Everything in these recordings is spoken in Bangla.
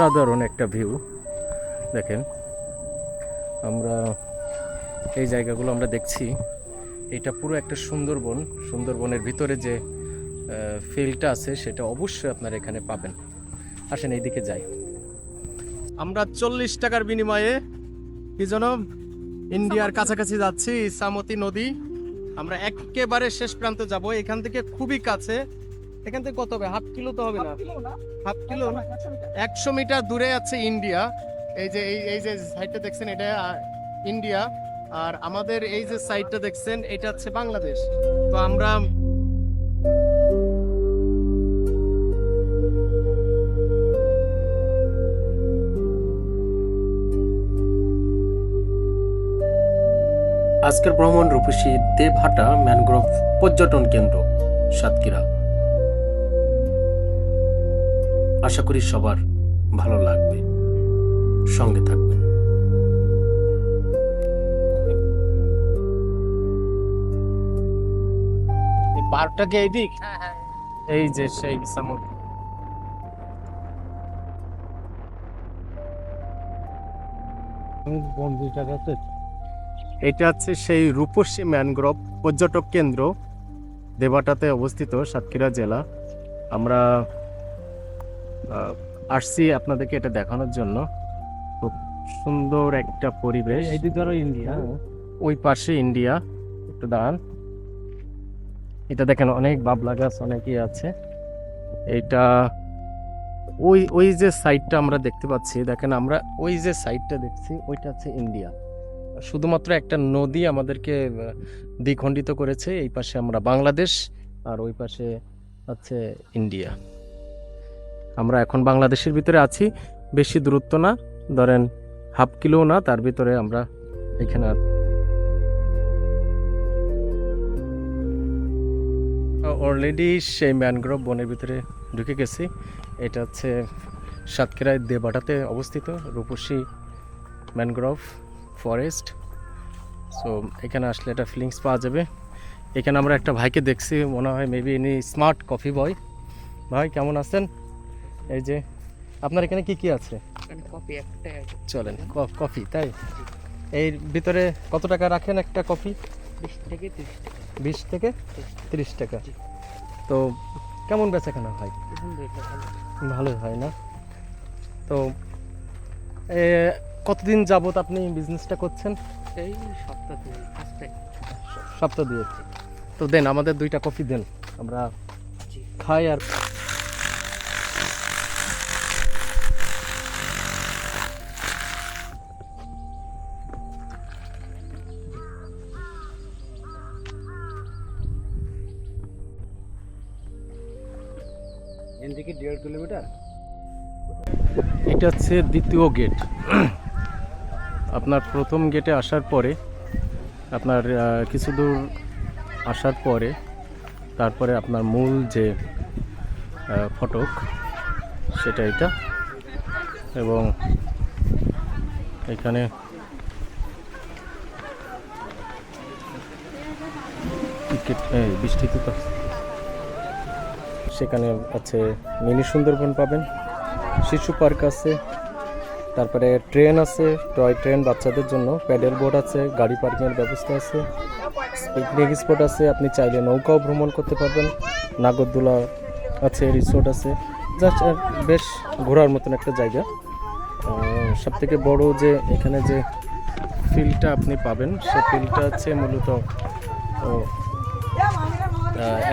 অসাধারণ একটা ভিউ দেখেন, আমরা এই জায়গাগুলো আমরা দেখছি। এটা পুরো একটা সুন্দরবন। সুন্দরবনের ভিতরে যে ফিল্ডটা আছে, সেটা অবশ্যই আপনারা এখানে পাবেন। আসেন এইদিকে যাই। আমরা চল্লিশ টাকার বিনিময়ে কি যেন ইন্ডিয়ার কাছাকাছি যাচ্ছি, ইসামতি নদী। আমরা একেবারে শেষ প্রান্তে যাব। এখান থেকে খুবই কাছে এখান থেকে কত হবে? হাফ কিলো তো হবে না। হাফ কিলো একশো মিটার। দূরে আছে ইন্ডিয়া। এই যে এই এই যে সাইডটা দেখছেন এটা ইন্ডিয়া। আর আমাদের এই যে সাইডটা দেখছেন এটা হচ্ছে বাংলাদেশ। তো আমরা আজকের ভ্রমণ রূপসী দেবহাটা ম্যানগ্রোভ পর্যটন কেন্দ্র সাতক্ষীরা। আশা করি সবার ভালো লাগবে। সঙ্গে থাকবেন। এই পার্কটা কি এইদিক? এই যে সেই সামুদ্র এটা হচ্ছে সেই রূপসী ম্যানগ্রোভ পর্যটক কেন্দ্র। দেবাটাতে অবস্থিত সাতক্ষীরা জেলা। আমরা আসছি আপনাদেরকে এটা দেখানোর জন্য। খুব সুন্দর একটা পরিবেশ। ইন্ডিয়া ওই পাশে ইন্ডিয়া একটু দাঁড়ান। এটা দেখেন অনেক বাবলা গাছ অনেকই আছে। এটা ওই ওই যে সাইডটা আমরা দেখতে পাচ্ছি দেখেন আমরা ওই যে সাইডটা দেখছি ওইটা হচ্ছে ইন্ডিয়া শুধুমাত্র একটা নদী আমাদেরকে দ্বিখণ্ডিত করেছে এই পাশে আমরা বাংলাদেশ আর ওই পাশে হচ্ছে ইন্ডিয়া আমরা এখন বাংলাদেশের ভিতরে আছি, বেশি দূরত্ব না, ধরেন হাফ কিলো না, তার ভিতরে আমরা এখানে অলরেডি সেই ম্যানগ্রোভ বনের ভিতরে ঢুকে গেছি। এটা হচ্ছে সাতক্ষীরায় দেবাটাতে অবস্থিত, রূপসী ম্যানগ্রোভ ফরেস্ট সো এখানে আসলে একটা ফিলিংস পাওয়া যাবে। এখানে আমরা একটা ভাইকে দেখছি, মনে হয় মেবি ইনি স্মার্ট কফি বয় ভাই, কেমন আছেন? এই যে আপনার এখানে কি কি আছে? একটা চলেন কফি তাই? এর ভিতরে কত টাকা রাখেন একটা কফি? বিশ থেকে তিরিশ টাকা। বিশ থেকে তিরিশ টাকা। তো কেমন বেচাকেনা হয়? ভালো হয় না? তো কতদিন যাবত আপনি বিজনেসটা করছেন? এই সপ্তাহ সপ্তাহ দিয়ে তো দেন আমাদের দুইটা কফি দেন। আমরা খাই আর দেড় কিলোমিটার? এটা হচ্ছে দ্বিতীয় গেট আপনার প্রথম গেটে আসার পরে, আপনার কিছু দূর আসার পরে, তারপরে আপনার মূল যে ফটক, সেটা এটা। এবং এখানে বৃষ্টিতে তো সেখানে আছে মিনি সুন্দরবন পাবেন। শিশু পার্ক আছে, তারপরে ট্রেন আছে, টয় ট্রেন বাচ্চাদের জন্য, প্যাডেল বোর্ড আছে, গাড়ি পার্কিংয়ের ব্যবস্থা আছে, পিকনিক স্পট আছে, আপনি চাইলে নৌকাও ভ্রমণ করতে পারবেন। নাগরদোলা আছে, রিসোর্ট আছে, জাস্ট বেশ ঘোরার মতন একটা জায়গা। সব থেকে বড় যে এখানে যে ফিল্ডটা আপনি পাবেন, সে ফিল্ডটা হচ্ছে মূলত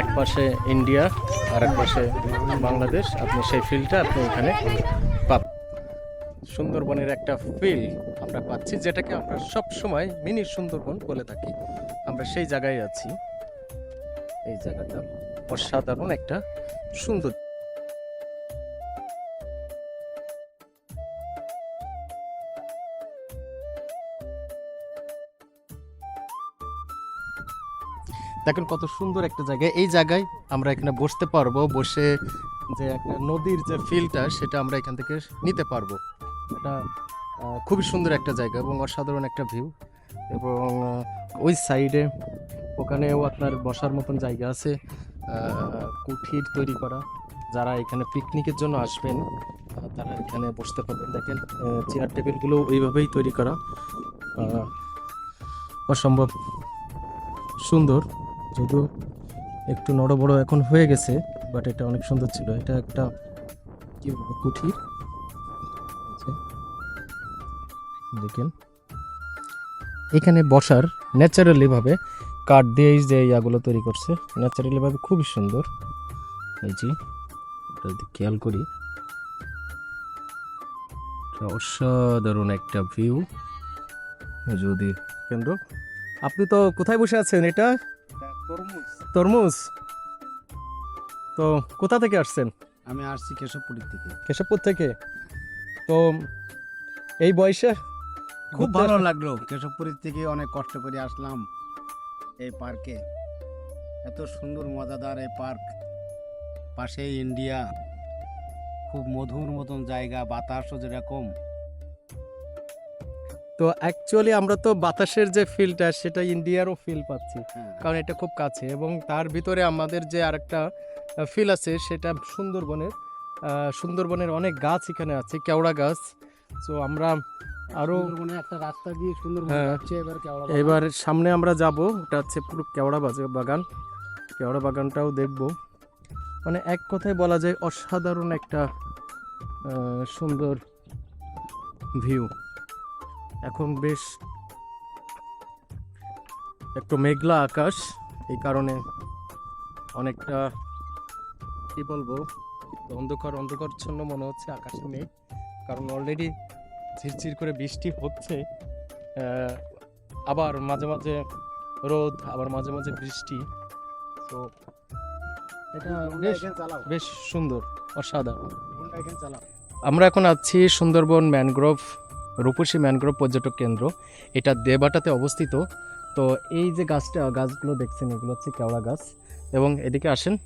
এক পাশে ইন্ডিয়া আর এক পাশে বাংলাদেশ। আপনি সেই ফিল্ডটা আপনি এখানে পাবেন। সুন্দরবনের একটা ফিল আমরা পাচ্ছি, যেটাকে আমরা সব সময় মিনি সুন্দরবন বলে থাকি। আমরা সেই জায়গায় আছি। এই জায়গাটা অসাধারণ একটা সুন্দর দেখেন কত সুন্দর একটা জায়গা। এই জায়গায় আমরা এখানে বসতে পারব, বসে যে একটা নদীর যে ফিলটা, সেটা আমরা এখান থেকে নিতে পারব। এটা খুবই সুন্দর একটা জায়গা এবং অসাধারণ একটা ভিউ। এবং ওই সাইডে ওখানেও আপনার বসার মতন জায়গা আছে কুঠির তৈরি করা। যারা এখানে পিকনিকের জন্য আসবেন তারা এখানে বসতে পারবেন। দেখেন চেয়ার টেবিলগুলো ওইভাবেই তৈরি করা। অসম্ভব সুন্দর। যদিও একটু নড় বড় এখন হয়ে গেছে বাট এটা অনেক সুন্দর ছিল। এটা একটা কি বলব, কুঠির? দেখেন। এখানে বসার ন্যাচারালি ভাবে কাঠ দিয়েই যে ইয়াগুলো তৈরি করছে ন্যাচারালি ভাবে খুবই সুন্দর। এই যে যদি খেয়াল করি। অসাধারণ একটা ভিউ যদি কেন্দ্র। আপনি তো কোথায় বসে আছেন এটা? তরমুজ। তো কোথা থেকে আসছেন? আমি আসছি কেশবপুরের থেকে। কেশবপুর থেকে? তো এই বয়সে খুব ভালো লাগল। কেশবপুরের থেকে অনেক কষ্ট করে আসলাম এই পার্কে। এত সুন্দর মজাদার এই পার্ক। পাশে ইন্ডিয়া। খুব মধুর মতন জায়গা বাতাসও যেরকম। তো অ্যাকচুয়ালি আমরা তো বাতাসের যে ফিলটা সেটা ইন্ডিয়ারও ফিল পাচ্ছি। হ্যাঁ কারণ এটা খুব কাছে এবং তার ভিতরে আমাদের যে আরেকটা ফিল আছে সেটা সুন্দরবনের সুন্দরবনের অনেক গাছ এখানে আছে কেওড়া গাছ। তো আমরা আরও একটা রাস্তা দিয়ে সুন্দরবন হ্যাঁ। এবার সামনে আমরা যাব ওটা হচ্ছে পুরো কেওড়া বাজে- বাগান। কেওড়া বাগানটাও দেখব। মানে এক কথায় বলা যায় অসাধারণ একটা সুন্দর ভিউ এখন বেশ একটু মেঘলা আকাশ এই কারণে অনেকটা কি বলব অন্ধকার অন্ধকারচ্ছন্ন মনে হচ্ছে আকাশে মেঘ কারণ অলরেডি ঝিরঝির করে বৃষ্টি হচ্ছে। আবার মাঝে মাঝে রোদ আবার মাঝে মাঝে বৃষ্টি। তো এটা বেশ বেশ সুন্দর অসাধারণ। আমরা এখন আছি সুন্দরবন ম্যানগ্রোভ রূপসী ম্যানগ্রোভ পর্যটক কেন্দ্র। এটা দেবাটাতে অবস্থিত। তো এই যে গাছটা, গাছগুলো দেখছেন, এগুলো হচ্ছে কেওড়া গাছ। এবং এদিকে আসেন,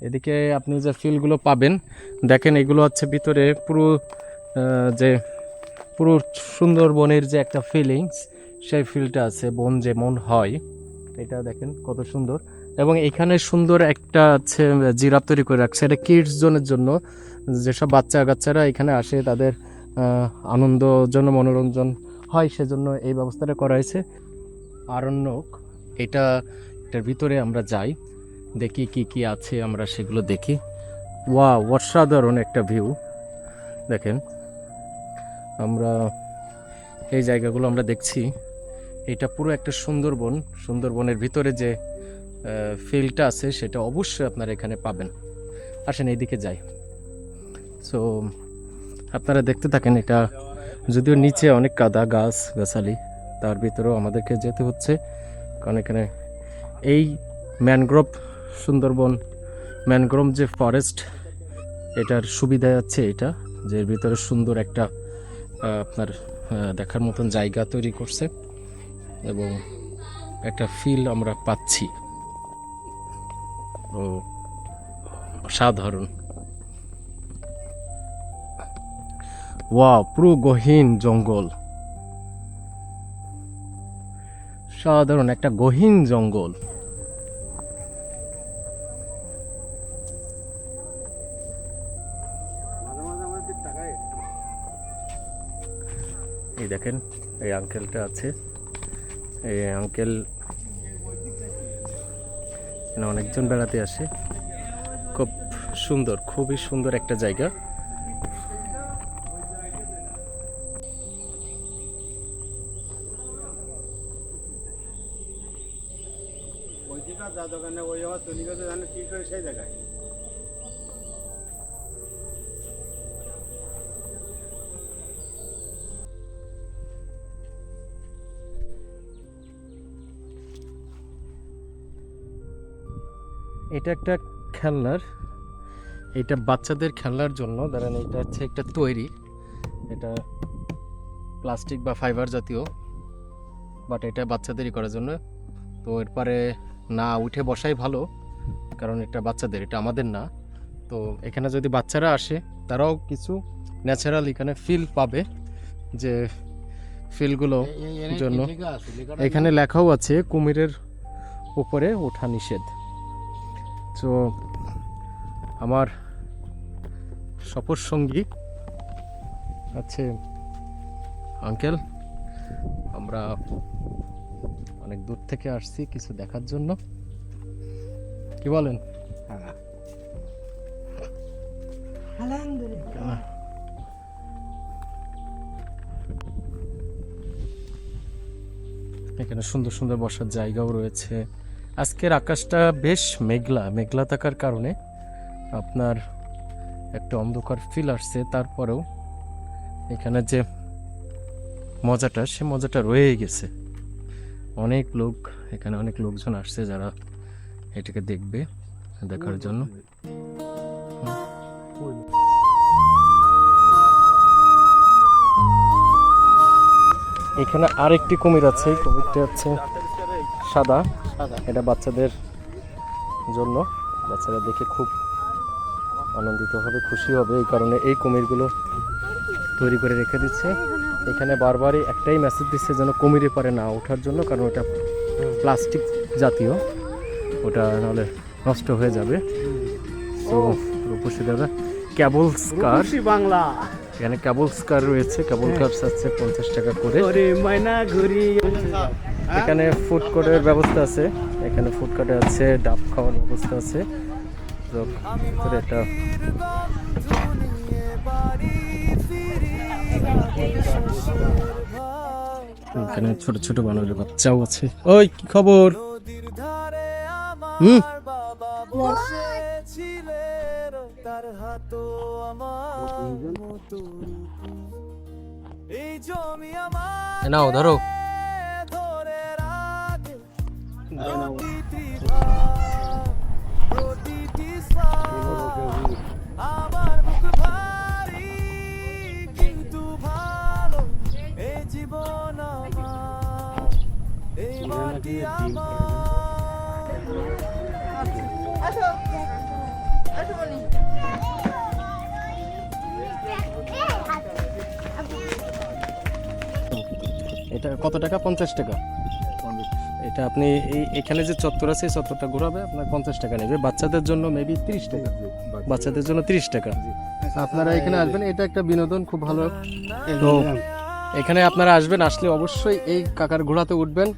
এদিকে আপনি যে ফিলগুলো পাবেন, দেখেন এগুলো হচ্ছে ভিতরে পুরো যে পুরো সুন্দরবনের যে একটা ফিলিংস সেই ফিলটা আছে, বন যেমন হয়। এটা দেখেন কত সুন্দর। এবং এখানে সুন্দর একটা আছে জিরাপ তৈরি করে রাখছে। এটা কিডস জোনের জন্য। যেসব বাচ্চা কাচ্চারা এখানে আসে, তাদের আহ, আনন্দ জন্য মনোরঞ্জন হয় সেজন্য এই ব্যবস্থাটা করা হয়েছে। আরণ্যক এটা এটার ভিতরে আমরা যাই দেখি কি কি আছে আমরা সেগুলো দেখি। ওয়া অসাধারণ একটা ভিউ। দেখেন আমরা এই জায়গাগুলো আমরা দেখছি। এটা পুরো একটা সুন্দরবন সুন্দরবনের ভিতরে যে ফিল্ডটা আছে সেটা অবশ্যই আপনারা এখানে পাবেন। আসেন এইদিকে যাই। সো আপনারা দেখতে থাকেন এটা। যদিও নিচে অনেক কাদা গাছ, গাছালি, তার ভিতরেও আমাদেরকে যেতে হচ্ছে। কারণ এখানে এই ম্যানগ্রোভ সুন্দরবন, ম্যানগ্রোভ যে ফরেস্ট এটার সুবিধা আছে এটা, যে ভিতরে সুন্দর একটা আপনার দেখার মতন জায়গা তৈরি করছে এবং একটা ফিল আমরা পাচ্ছি। ও, অসাধারণ। ওয়া পুরো গহীন জঙ্গল। সাধারণ একটা গহীন জঙ্গল। এই দেখেন, এই আঙ্কেলটা আছে। এই আঙ্কেল অনেকজন বেড়াতে আসে। খুব সুন্দর, খুবই সুন্দর একটা জায়গা। যা দোকানে ওই জানে করে সেই এটা একটা খেলনার, এটা বাচ্চাদের খেলনার জন্য। দাঁড়ান এটা হচ্ছে একটা তৈরি, এটা প্লাস্টিক বা ফাইবার জাতীয় বাট এটা বাচ্চাদেরই করার জন্য। তো এরপরে না উঠে বসাই ভালো কারণ এটা বাচ্চাদের এটা আমাদের না তো এখানে যদি বাচ্চারা আসে তারাও কিছু ন্যাচারাল এখানে ফিল পাবে যে ফিলগুলো জন্য এখানে লেখাও আছে কুমিরের উপরে ওঠা নিষেধ তো আমার সফর সঙ্গী আছে আঙ্কেল আমরা অনেক দূর থেকে আসছি কিছু দেখার জন্য। কি বলেন? হ্যাঁ? এখানে সুন্দর সুন্দর বসার জায়গাও রয়েছে। আজকের আকাশটা বেশ মেঘলা মেঘলা থাকার কারণে আপনার একটা অন্ধকার ফিল আসছে। তারপরেও এখানে যে মজাটা সে মজাটা রয়ে গেছে। অনেক লোক এখানে অনেক লোকজন আসছে যারা এটাকে দেখবে দেখার জন্য। এখানে আরেকটি কুমির আছে কুমিরটা হচ্ছে সাদা। এটা বাচ্চাদের জন্য। বাচ্চারা দেখে খুব আনন্দিত হবে খুশি হবে এই কারণে এই কুমিরগুলো তৈরি করে রেখে দিচ্ছে। এখানে বারবারই একটাই মেসেজ দিচ্ছে যেন কুমিরে পারে না ওঠার জন্য কারণ ওটা প্লাস্টিক জাতীয়। ওটা নাহলে নষ্ট হয়ে যাবে। তো রূপসী দাদা ক্যাবল স্কার বাংলা। এখানে ক্যাবল স্কার রয়েছে। ক্যাবল কার আছে পঞ্চাশ টাকা করে। এখানে ফুড কোর্টের ব্যবস্থা আছে। এখানে ফুড কোর্টে আছে ডাব খাওয়ার ব্যবস্থা আছে। তো একটা এখানে ছোট ছোট বানরের বাচ্চাও আছে। ওই কি খবর? হুম? নাও ধরো। কত টাকা? পঞ্চাশ টাকা। এটা আপনি এই এখানে যে চত্বর আছে এই চত্বরটা ঘোরাবে আপনার পঞ্চাশ টাকা নেবে। বাচ্চাদের জন্য মেবি তিরিশ টাকা। বাচ্চাদের জন্য। তিরিশ টাকা। আপনারা এখানে আসবেন এটা একটা বিনোদন খুব ভালো। তো এখানে আপনারা আসবেন আসলে অবশ্যই এই কাকার ঘোড়াতে উঠবেন।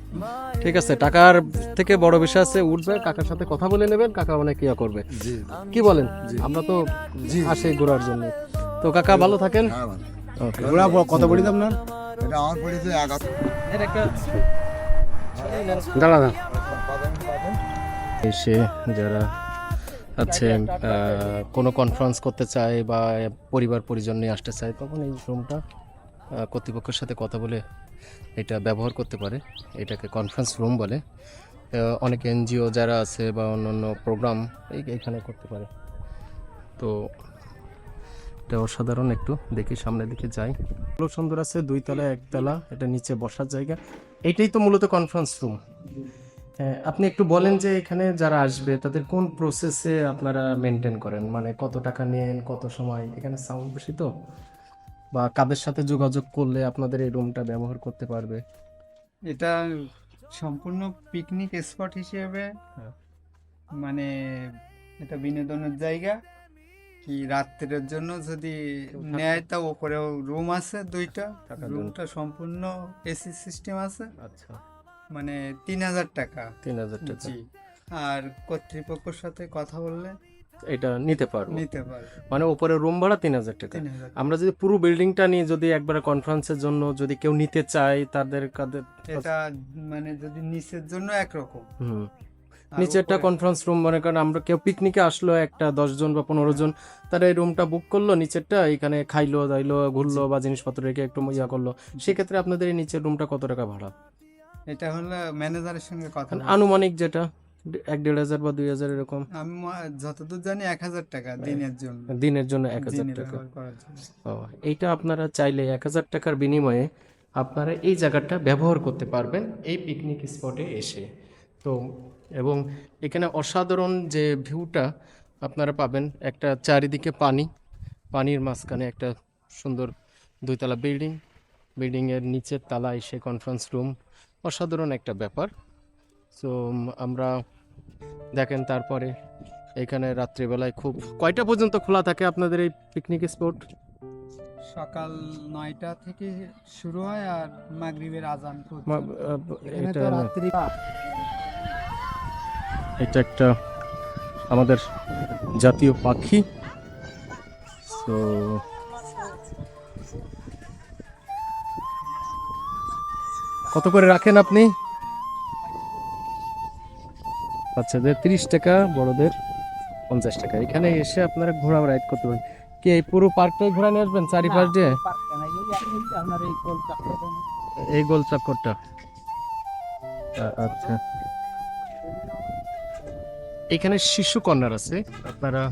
ঠিক আছে টাকার থেকে বড় বিষয় আছে উঠবে কাকার সাথে কথা বলে নেবেন কাকা অনেক ইয়া করবে। কি বলেন? আমরা তো আসি ঘোরার জন্য। তো কাকা ভালো থাকেন। কত পড়ি দাম না এটা আমার পড়েছে এক হাজার দাঁড়া না এসে যারা আছে কোনো কনফারেন্স করতে চায় বা পরিবার পরিজন নিয়ে আসতে চায় তখন এই রুমটা কর্তৃপক্ষের সাথে কথা বলে এটা ব্যবহার করতে পারে। এটাকে কনফারেন্স রুম বলে। অনেক এনজিও যারা আছে বা অন্য অন্য প্রোগ্রাম এই এখানে করতে পারে। তো এটা অসাধারণ একটু দেখি সামনের দিকে যাই। খুব সুন্দর আছে দুই তলা একতলা এটা নিচে বসার জায়গা। এটাই তো মূলত কনফারেন্স রুম হ্যাঁ আপনি একটু বলেন যে এখানে যারা আসবে তাদের কোন প্রসেসে আপনারা মেনটেন করেন? মানে কত টাকা নেন কত সময়? এখানে সাউন্ড বেশি তো? বা কাদের সাথে যোগাযোগ করলে আপনাদের এই রুমটা ব্যবহার করতে পারবে? এটা সম্পূর্ণ পিকনিক স্পট হিসেবে হ্যাঁ। মানে এটা বিনোদনের জায়গা। কি রাত্রের জন্য যদি নেয় তা ওপরেও রুম আছে দুইটা। রুমটা সম্পূর্ণ এসি সিস্টেম আছে। আচ্ছা। মানে তিন হাজার টাকা। তিন হাজার টাকা। জি। আর কর্তৃপক্ষের সাথে কথা বললে? এটা নিতে পারব। নিতে পারবে। মানে উপরে রুম ভাড়া তিন হাজার টাকা। আমরা যদি পুরো বিল্ডিংটা নিয়ে যদি একবার কনফারেন্সের জন্য যদি কেউ নিতে চায় তাদের কাদের এটা মানে যদি নিচের জন্য একরকম। হুম। নিচেরটা কনফারেন্স রুম মনে করেন আমরা কেউ পিকনিকে আসলো একটা দশ জন বা পনেরো জন তারা এই রুমটা বুক করল নিচেরটা এখানে খাইলো দাইলো ঘুরলো বা জিনিসপত্র রেখে একটু ইয়া করল। সেক্ষেত্রে আপনাদের এই নিচের রুমটা কত টাকা ভাড়া? এটা হলো ম্যানেজারের সঙ্গে কথা মানে আনুমানিক যেটা এক দেড় হাজার বা দুই হাজার এরকম। আমি যতদূর জানি এক হাজার টাকা দিনের জন্য। দিনের জন্য এক হাজার টাকা। ও, এইটা আপনারা চাইলে এক হাজার টাকার বিনিময়ে আপনারা এই জায়গাটা ব্যবহার করতে পারবেন এই পিকনিক স্পটে এসে। তো এবং এখানে অসাধারণ যে ভিউটা আপনারা পাবেন একটা চারিদিকে পানি পানির মাঝখানে একটা সুন্দর দুইতলা বিল্ডিং বিল্ডিংয়ের নিচের তলা সে কনফারেন্স রুম অসাধারণ একটা ব্যাপার। সো আমরা দেখেন তারপরে এখানে রাত্রিবেলায় খুব কয়টা পর্যন্ত খোলা থাকে আপনাদের এই পিকনিক স্পট সকাল নয়টা থেকে শুরু হয় আর মাগরিবের আজান এটা রাত্রি এটা একটা আমাদের জাতীয় পাখি। তো কত করে রাখেন আপনি? বাচ্চাদের তিরিশ টাকা বড়দের পঞ্চাশ টাকা। এখানে এসে আপনারা ঘোরা রাইড করতে পারেন। কি এই পুরো পার্কটাই ঘোরা নিয়ে আসবেন চারিপাশ দিয়ে? এই গোল চক্করটা আচ্ছা। এখানে শিশু কর্নার আছে। আপনারা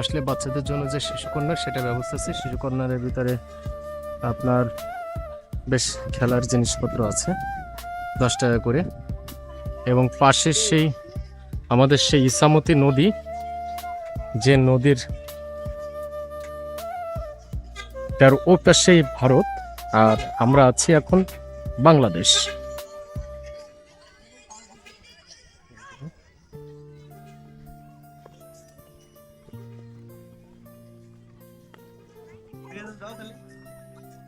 আসলে বাচ্চাদের জন্য যে শিশু কর্নার সেটা ব্যবস্থা আছে। শিশু কর্নারের ভিতরে আপনার বেশ খেলার জিনিসপত্র আছে, দশ টাকা করে। এবং পাশের সেই আমাদের সেই ইসামতি নদী, যে নদীর তার ও পাশেই ভারত, আর আমরা আছি এখন বাংলাদেশ।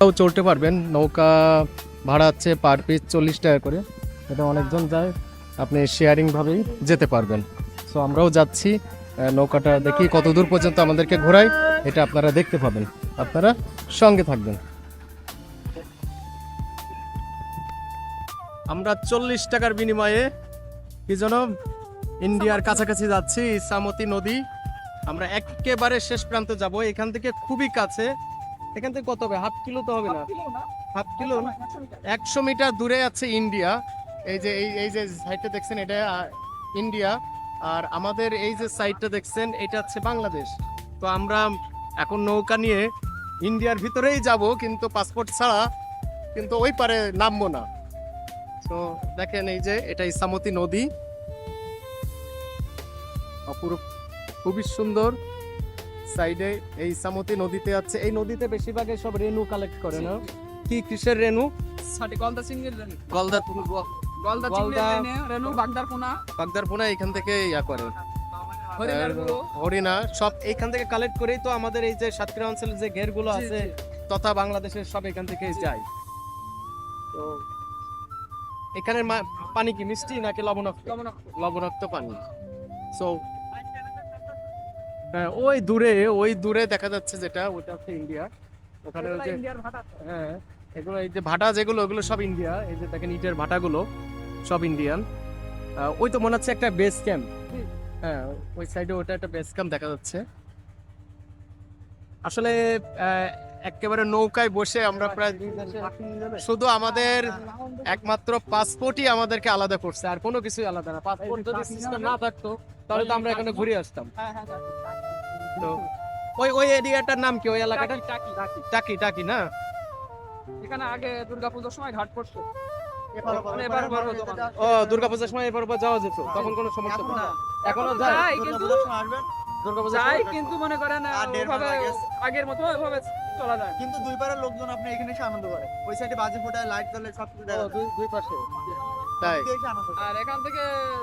চলতে পারবেন। নৌকা ভাড়া আছে পার পিস চল্লিশ টাকা করে। এটা অনেকজন যায়, আপনি শেয়ারিং ভাবেই যেতে পারবেন। সো আমরাও যাচ্ছি নৌকাটা দেখি কত দূর পর্যন্ত আমাদেরকে ঘোরায়, এটা আপনারা দেখতে পাবেন। আপনারা সঙ্গে থাকবেন। আমরা চল্লিশ টাকার বিনিময়ে কি যেন ইন্ডিয়ার কাছাকাছি যাচ্ছি, ইসামতি নদী। আমরা একেবারে শেষ প্রান্তে যাব। এখান থেকে খুবই কাছে। এখান থেকে কত হবে? হাফ কিলো তো হবে না। হাফ কিলো একশো মিটার। দূরে আছে ইন্ডিয়া। এই যে এই এই যে সাইডটা দেখছেন এটা ইন্ডিয়া। আর আমাদের এই যে সাইডটা দেখছেন এটা হচ্ছে বাংলাদেশ। তো আমরা এখন নৌকা নিয়ে ইন্ডিয়ার ভিতরেই যাব কিন্তু পাসপোর্ট ছাড়া কিন্তু ওই পারে নামবো না। তো দেখেন এই যে এটা ইসামতি নদী। অপরূপ খুবই সুন্দর। সাইডে এই সামতি নদীতে আছে। এই নদীতে বেশিরভাগ সব রেনু কালেক্ট করে না? কি কিসের রেনু সাটি গলদা সিংহের রেনু গলদা গলদা গলদা- চিংড়ির রেনু বাগদার পোনা। বাগদারপুনা এখান থেকে ইয়া করে। হরিণা সব এখান থেকে কালেক্ট করেই তো আমাদের এই যে সাতক্ষীরা অঞ্চলের যে ঘেরগুলো আছে তথা বাংলাদেশের সব এখান থেকে যায়। তো এখানের পানি কি মিষ্টি নাকি লবণাক্ত? লবণাক্ত। লবণাক্ত পানি। সো হ্যাঁ ওই দূরে ওই দূরে দেখা যাচ্ছে যেটা ওটা হচ্ছে ইন্ডিয়া ওখানে ওই যে হ্যাঁ এগুলো এই যে ভাটা যেগুলো ওগুলো সব ইন্ডিয়া এই যে দেখেন ইটের ভাটাগুলো সব ইন্ডিয়ান ওই তো মনে হচ্ছে একটা বেস ক্যাম্প হ্যাঁ ওই সাইডে ওটা একটা বেস ক্যাম্প দেখা যাচ্ছে। আসলে একেবারে নৌকায় বসে আমরা প্রায় শুধু আমাদের একমাত্র পাসপোর্টই আমাদেরকে আলাদা করছে আর কোনো কিছুই আলাদা না। পাসপোর্ট যদি সিস্টেম না থাকতো তাহলে তো আমরা এখানে ঘুরে আসতাম। তো ওই ওই এরিয়াটার নাম কি? ওই এলাকাটা? টাকি টাকি টাকি। টাকি না? এখানে আগে দুর্গাপূজার সময় ঘাট পড়তো। এবার এবার হতো। ও দুর্গাপূজার সময় এবার যাওয়া যেত। তখন কোনো সমস্যা না। এখনও যায় কিন্তু যাই কিন্তু মনে করেন আর দেড় মাস আগের মতো ওইভাবে চলা যায়। কিন্তু দুই পাড়ার লোকজন আপনি এখানে এসে আনন্দ করে। ওই সাইডে বাজি ফোটায় লাইট জ্বলে সব দুই দুই পাশে। তাই। আর এখান থেকে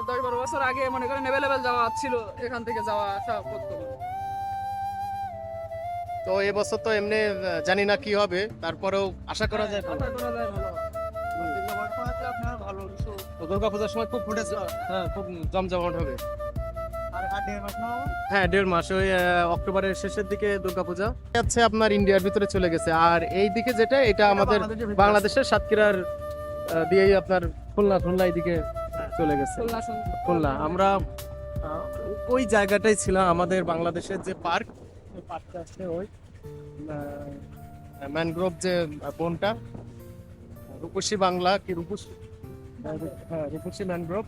দশ বারো বছর আগে মনে করেন অ্যাভেলেবেল যাওয়া ছিল এখান থেকে যাওয়া আসা করতো। তো এবছর তো এমনি জানি না কি হবে তারপরেও আশা করা যায় ভালো। তো তো দুর্গাপূজার সময় খুব ফুটেছে হ্যাঁ খুব জমজমাট হবে? হ্যাঁ দেড় মাস ওই অক্টোবরের শেষের দিকে দুর্গাপূজা হচ্ছে আপনার ইন্ডিয়ার ভিতরে চলে গেছে। আর এই দিকে যেটা এটা আমাদের বাংলাদেশের। সাতক্ষীরার দিয়েই আপনার খুলনা খুলনা এইদিকে চলে গেছে। খুলনা আমরা ওই জায়গাটাই ছিলাম আমাদের বাংলাদেশের যে পার্ক ওই পার্কটা আছে ওই ম্যানগ্রোভ যে বনটা রূপসী বাংলা কি রূপসী? হ্যাঁ রূপসী ম্যানগ্রোভ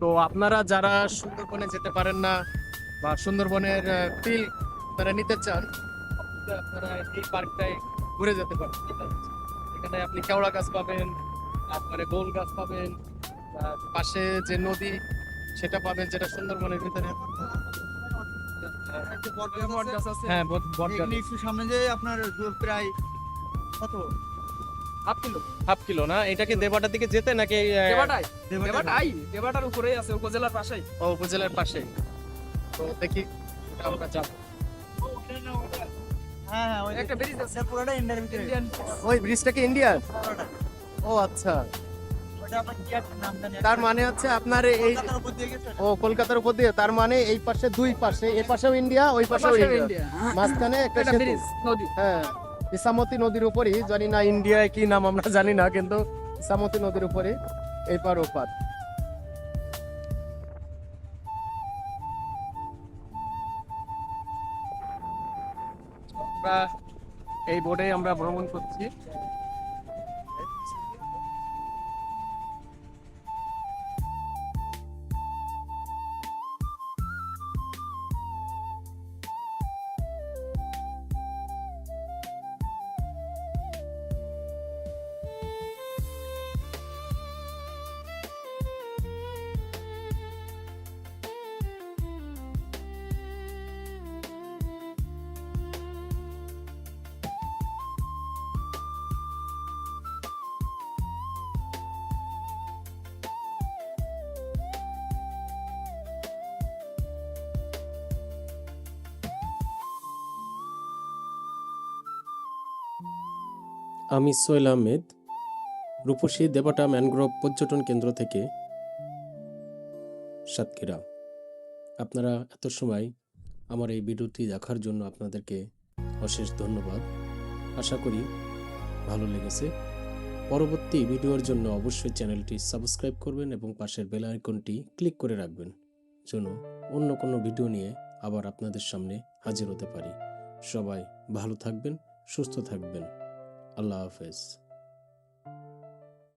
তো আপনারা যারা সুন্দরবনে যেতে পারেন না বা সুন্দরবনের ফিল তারা নিতে চান আপনারা- এই পার্কটায় ঘুরে যেতে পারেন। এখানে আপনি কেওড়া গাছ পাবেন তারপরে গোল গাছ পাবেন পাশে যে নদী সেটা পাবেন যেটা সুন্দরবনের ভিতরে। হ্যাঁ বট বট গাছ এখানে একটু সামনে যে আপনার প্রায় কত? Half kilo. হাফ কিলো না? এটা দেবাটার দিকে যেতে নাকি দেবাটাই। দেবাটাই দেবাটার উপরেই আছে উপজেলার পাশেই। ও, উপজেলার পাশে তো দেখি আমরা যাব। হ্যাঁ হ্যাঁ ওই একটা ব্রিজ আছে। পুরোটা ইন্ডিয়ান ওই ব্রিজটা কি ইন্ডিয়ান ও আচ্ছা। তার মানে হচ্ছে আপনার এই ও কলকাতার উপর দিয়ে। তার মানে এই পাশে দুই পাশে এ পাশেও ইন্ডিয়া ওই পাশেও ইন্ডিয়া। ইন্ডিয়া। মাঝখানে একটা একটা সেতু। নদী। হ্যাঁ ইসামতি নদীর উপরই জানি না ইন্ডিয়ায় কি নাম আমরা জানি না কিন্তু ইসামতি নদীর উপরে এই পার ওপার আমরা এই বোর্ডে আমরা ভ্রমণ করছি। আমি সোহেল আহমেদ, রূপসী দেবাটা ম্যানগ্রোভ পর্যটন কেন্দ্র থেকে সাতক্ষীরা। আপনারা এত সময় আমার এই ভিডিওটি দেখার জন্য আপনাদেরকে অশেষ ধন্যবাদ। আশা করি ভালো লেগেছে। পরবর্তী ভিডিওর জন্য অবশ্যই চ্যানেলটি সাবস্ক্রাইব করবেন এবং পাশের বেল আইকনটি ক্লিক করে রাখবেন, যেন অন্য কোনো ভিডিও নিয়ে আবার আপনাদের সামনে হাজির হতে পারি। সবাই ভালো থাকবেন, সুস্থ থাকবেন। Allah Hafiz.